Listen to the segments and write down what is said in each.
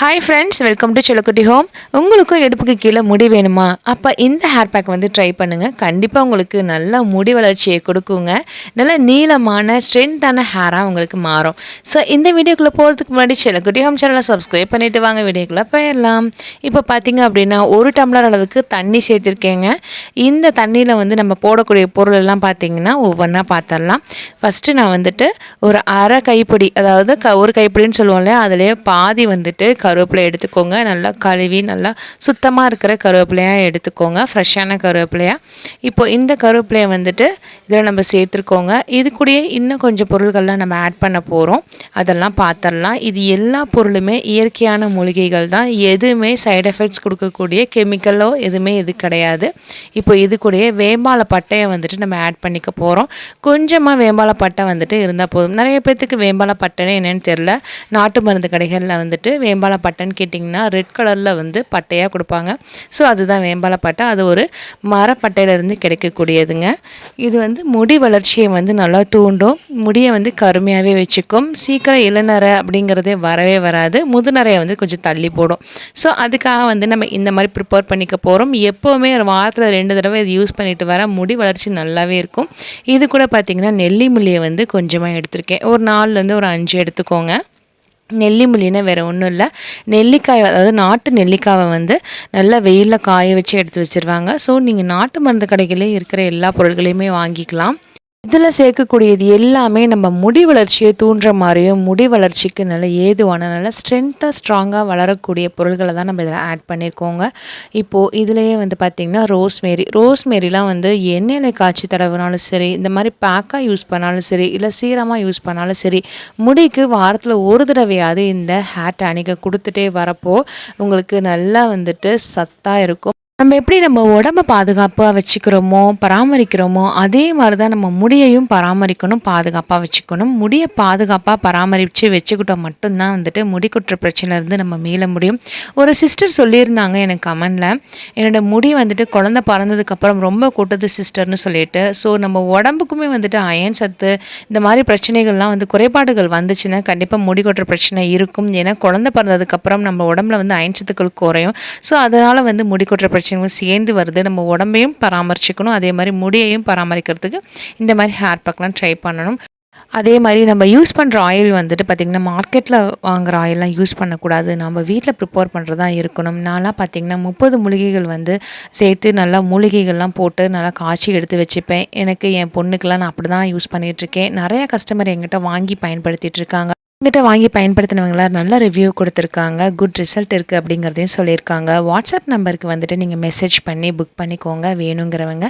Hi friends welcome to Chellakutty home உங்களுக்கும் எடுப்புக்கு கீழே முடி வேணுமா? அப்போ இந்த ஹேர் பேக் வந்து ட்ரை பண்ணுங்கள் கண்டிப்பாக உங்களுக்கு நல்ல முடி வளர்ச்சியை கொடுக்குங்க. நல்ல நீளமான ஸ்ட்ரென்த்தான ஹேராக உங்களுக்கு மாறும். ஸோ இந்த வீடியோக்குள்ளே போகிறதுக்கு முன்னாடி செல்லக்குட்டி ஹோம் சேனலை சப்ஸ்கிரைப் பண்ணிவிட்டு வாங்க. வீடியோக்குள்ளே போயிடலாம். இப்போ பார்த்தீங்க அப்படின்னா ஒரு டம்ளர் அளவுக்கு தண்ணி சேர்த்துருக்கேங்க. இந்த தண்ணியில் வந்து நம்ம போடக்கூடிய பொருள் எல்லாம் பார்த்தீங்கன்னா ஒவ்வொன்றா பார்த்துடலாம் ஃபஸ்ட்டு நான் வந்துட்டு ஒரு அரை கைப்பிடி அதாவது க ஒரு கைப்பிடின்னு சொல்லுவோம் இல்லையா? அதிலே பாதி வந்துட்டு கருவேப்பிலை எடுத்துக்கோங்க. நல்லா கழுவி நல்லா சுத்தமாக இருக்கிற கருவேப்பிலையாக எடுத்துக்கோங்க. ஃப்ரெஷ்ஷான கருவேப்பிலையாக இப்போ இந்த கருவேப்பிலையை வந்துட்டு இதில் நம்ம சேர்த்துருக்கோங்க. இது கூடயே இன்னும் கொஞ்சம் பொருள்கள்லாம் நம்ம ஆட் பண்ண போகிறோம் அதெல்லாம் பார்த்துடலாம் இது எல்லா பொருளுமே இயற்கையான மூலிகைகள் தான். எதுவுமே சைடு எஃபெக்ட்ஸ் கொடுக்கக்கூடிய கெமிக்கலோ எதுவுமே இது கிடையாது. இப்போ இது கூடயே வேம்பால பட்டையை வந்துட்டு நம்ம ஆட் பண்ணிக்க போகிறோம் கொஞ்சமாக வேம்பால பட்டை வந்துட்டு இருந்தால் போதும். நிறைய பேர்த்துக்கு வேம்பால பட்டைன்னு என்னென்னு தெரில நாட்டு மருந்து கடைகளில் வந்துட்டு வேம்பால பட்டைன்னு கேட்டிங்கன்னா ரெட் கலரில் வந்து பட்டையாக கொடுப்பாங்க. ஸோ அதுதான் வேம்பால பட்டை. அது ஒரு மரப்பட்டையிலேருந்து கிடைக்கக்கூடியதுங்க. இது வந்து முடி வளர்ச்சியை வந்து நல்லா தூண்டும். முடியை வந்து கருமையாகவே வச்சுக்கும். சீக்கிரம் இளநரை அப்படிங்கிறதே வரவே வராது. முதுநரையை வந்து கொஞ்சம் தள்ளி போடும். ஸோ அதுக்காக வந்து நம்ம இந்த மாதிரி ப்ரிப்பேர் பண்ணிக்க போகிறோம் எப்போவுமே வாரத்தில் ரெண்டு தடவை இது யூஸ் பண்ணிட்டு வர முடி வளர்ச்சி நல்லாவே இருக்கும். இது கூட பார்த்திங்கன்னா நெல்லி முள்ளியை வந்து கொஞ்சமாக எடுத்திருக்கேன். ஒரு நாலுலேருந்து ஒரு அஞ்சு எடுத்துக்கோங்க. நெல்லிமுள்ளினா வேறு ஒன்றும் இல்லை. நெல்லிக்காய் அதாவது நாட்டு நெல்லிக்காவை வந்து நல்லா வெயிலில் காய வச்சு எடுத்து வச்சுருவாங்க. ஸோ நீங்கள் நாட்டு மருந்து கடைகளே இருக்கிற எல்லா பொருட்களையுமே வாங்கிக்கலாம். இதில் சேர்க்கக்கூடியது எல்லாமே நம்ம முடி வளர்ச்சியை தூண்டுற மாதிரியும் முடி வளர்ச்சிக்கு நல்ல ஏதுவான நல்ல ஸ்ட்ரென்த்தாக ஸ்ட்ராங்காக வளரக்கூடிய பொருள்களை தான் நம்ம இதில் ஆட் பண்ணியிருக்கோங்க இப்போது இதுலேயே வந்து பார்த்திங்கன்னா ரோஸ்மேரி ரோஸ்மேரிலாம் வந்து எண்ணெயில் காய்ச்சி தடவினாலும் சரி இந்த மாதிரி பேக்காக யூஸ் பண்ணாலும் சரி இல்லை சீரமாக யூஸ் பண்ணாலும் சரி முடிக்கு வாரத்தில் ஒரு தடவையாவது இந்த ஹேர் டானிக்கை கொடுத்துட்டே வரப்போ உங்களுக்கு நல்லா வந்துட்டு சத்தாக இருக்கும். நம்ம எப்படி நம்ம உடம்ப பாதுகாப்பாக வச்சுக்கிறோமோ பராமரிக்கிறோமோ அதே மாதிரி தான் நம்ம முடியையும் பராமரிக்கணும் பாதுகாப்பாக வச்சுக்கணும். முடியை பாதுகாப்பாக பராமரித்து வச்சுக்கிட்டோம் மட்டும்தான் வந்துட்டு முடி குற்ற பிரச்சனைலேருந்து நம்ம மீள முடியும். ஒரு சிஸ்டர் சொல்லியிருந்தாங்க எனக்கு கமெண்டில். என்னோடய முடி வந்துட்டு குழந்த பறந்ததுக்கப்புறம் ரொம்ப கூட்டது சிஸ்டர்னு சொல்லிட்டு. ஸோ நம்ம உடம்புக்குமே வந்துட்டு அயன் சத்து இந்த மாதிரி பிரச்சனைகள்லாம் வந்து குறைபாடுகள் வந்துச்சுன்னா கண்டிப்பாக முடி கொட்டுற பிரச்சனை இருக்கும். ஏன்னா குழந்த பிறந்ததுக்கப்புறம் நம்ம உடம்புல வந்து அயன் சத்துக்கள் குறையும். ஸோ அதனால் வந்து முடி கொட்டுற பிரச்சனை பிரச்சனைகளும் சேர்ந்து வருது. நம்ம உடம்பையும் பராமரிச்சுக்கணும். அதே மாதிரி முடியையும் பராமரிக்கிறதுக்கு இந்த மாதிரி ஹேர் பேக்லாம் ட்ரை பண்ணணும். அதே மாதிரி நம்ம யூஸ் பண்ணுற ஆயில் வந்துட்டு பார்த்திங்கன்னா மார்க்கெட்டில் வாங்குகிற ஆயிலெலாம் யூஸ் பண்ணக்கூடாது. நம்ம வீட்டில் ப்ரிப்பேர் பண்ணுறதா இருக்கணும். நான்லாம் பார்த்திங்கன்னா முப்பது மூலிகைகள் வந்து சேர்த்து நல்லா மூலிகைகள்லாம் போட்டு நல்லா காய்ச்சி எடுத்து வச்சுப்பேன். எனக்கு என் பொண்ணுக்கெலாம் நான் அப்படி தான் யூஸ் பண்ணிகிட்ருக்கேன் நிறையா கஸ்டமர் எங்கிட்ட வாங்கி பயன்படுத்திகிட்டு இருக்காங்க. எங்கிட்ட வாங்கி பயன்படுத்தினவங்களாம் நல்ல ரிவ்யூ கொடுத்துருக்காங்க குட் ரிசல்ட் இருக்குது அப்படிங்கிறதையும் சொல்லியிருக்காங்க. வாட்ஸ்அப் நம்பருக்கு வந்துட்டு நீங்கள் மெசேஜ் பண்ணி புக் பண்ணிக்கோங்க வேணுங்கிறவங்க.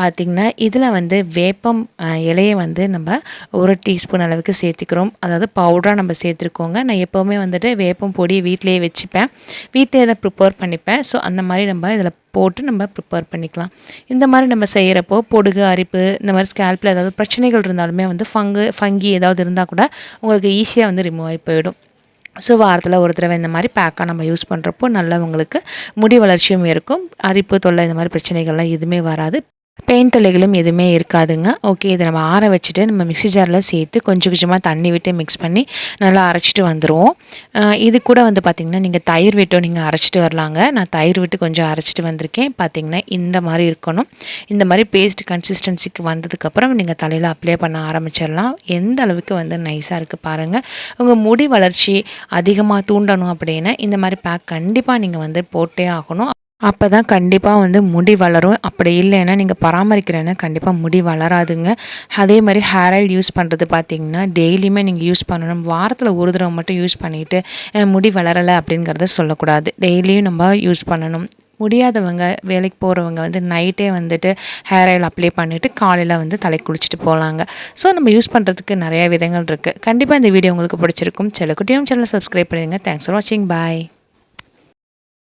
பார்த்திங்கன்னா இதில் வந்து வேப்பம் இலையை வந்து நம்ம ஒரு டீஸ்பூன் அளவுக்கு சேர்த்துக்கிறோம். அதாவது பவுடராக நம்ம சேர்த்துருக்கோங்க. நான் எப்போவுமே வந்துட்டு வேப்பம் பொடி வீட்டிலேயே வச்சுப்பேன். வீட்டிலே இதை ப்ரிப்பேர் பண்ணிப்பேன். ஸோ அந்த மாதிரி நம்ம இதில் போட்டு நம்ம ப்ரிப்பேர் பண்ணிக்கலாம். இந்த மாதிரி நம்ம செய்கிறப்போ பொடுகு அரிப்பு இந்த மாதிரி ஸ்கேல்பில் ஏதாவது பிரச்சனைகள் இருந்தாலுமே வந்து ஃபங்கு ஃபங்கி ஏதாவது இருந்தால் கூட உங்களுக்கு ஈஸியாக வந்து ரிமூவ் ஆகி போயிடும். ஸோ வாரத்தில் ஒரு தடவை இந்த மாதிரி பேக்காக நம்ம யூஸ் பண்ணுறப்போ நல்லா உங்களுக்கு முடி வளர்ச்சியும் இருக்கும். அரிப்பு தொல்லை இந்த மாதிரி பிரச்சனைகள்லாம் எதுவுமே வராது. பெயின் தொலைகளும் எதுவுமே இருக்காதுங்க. ஓகே இதை நம்ம ஆற வச்சுட்டு நம்ம மிக்சி ஜாரில் சேர்த்து கொஞ்சம் கொஞ்சமாக தண்ணி விட்டு மிக்ஸ் பண்ணி நல்லா அரைச்சிட்டு வந்துடுவோம் இது கூட வந்து பார்த்திங்கன்னா நீங்கள் தயிர் விட்டும் நீங்கள் அரைச்சிட்டு வரலாங்க. நான் தயிர் விட்டு கொஞ்சம் அரைச்சிட்டு வந்திருக்கேன். பார்த்திங்கன்னா இந்த மாதிரி இருக்கணும். இந்த மாதிரி பேஸ்ட் கன்சிஸ்டன்சிக்கு வந்ததுக்கப்புறம் நீங்கள் தலையில் அப்ளை பண்ண ஆரம்பிச்சிடலாம். எந்த அளவுக்கு வந்து நைஸாக இருக்குது பாருங்கள் உங்கள் முடி வளர்ச்சி அதிகமாக தூண்டணும் அப்படின்னா இந்த மாதிரி பேக் கண்டிப்பாக நீங்கள் வந்து போட்டே ஆகணும். அப்போ தான் கண்டிப்பாக வந்து முடி வளரும். அப்படி இல்லைன்னா நீங்கள் பராமரிக்கிறேன்னா கண்டிப்பாக முடி வளராதுங்க. அதே மாதிரி ஹேர் ஆயில் யூஸ் பண்ணுறது பார்த்தீங்கன்னா டெய்லியுமே நீங்கள் யூஸ் பண்ணணும். வாரத்தில் ஒரு தடவை மட்டும் யூஸ் பண்ணிவிட்டு முடி வளரலை அப்படிங்கிறத சொல்லக்கூடாது. டெய்லியும் நம்ம யூஸ் பண்ணணும். முடியாதவங்க வேலைக்கு போகிறவங்க வந்து நைட்டே வந்துட்டு ஹேர் ஆயில் அப்ளை பண்ணிவிட்டு காலையில் வந்து தலை குளிச்சுட்டு போகலாங்க ஸோ நம்ம யூஸ் பண்ணுறதுக்கு நிறையா விதங்கள் இருக்குது கண்டிப்பாக இந்த வீடியோ உங்களுக்கு பிடிச்சிருக்கும். செல்லக்குட்டியும் சேனலை சப்ஸ்கிரைப் பண்ணிடுங்க. தேங்க்ஸ் ஃபார் வாட்சிங் பாய்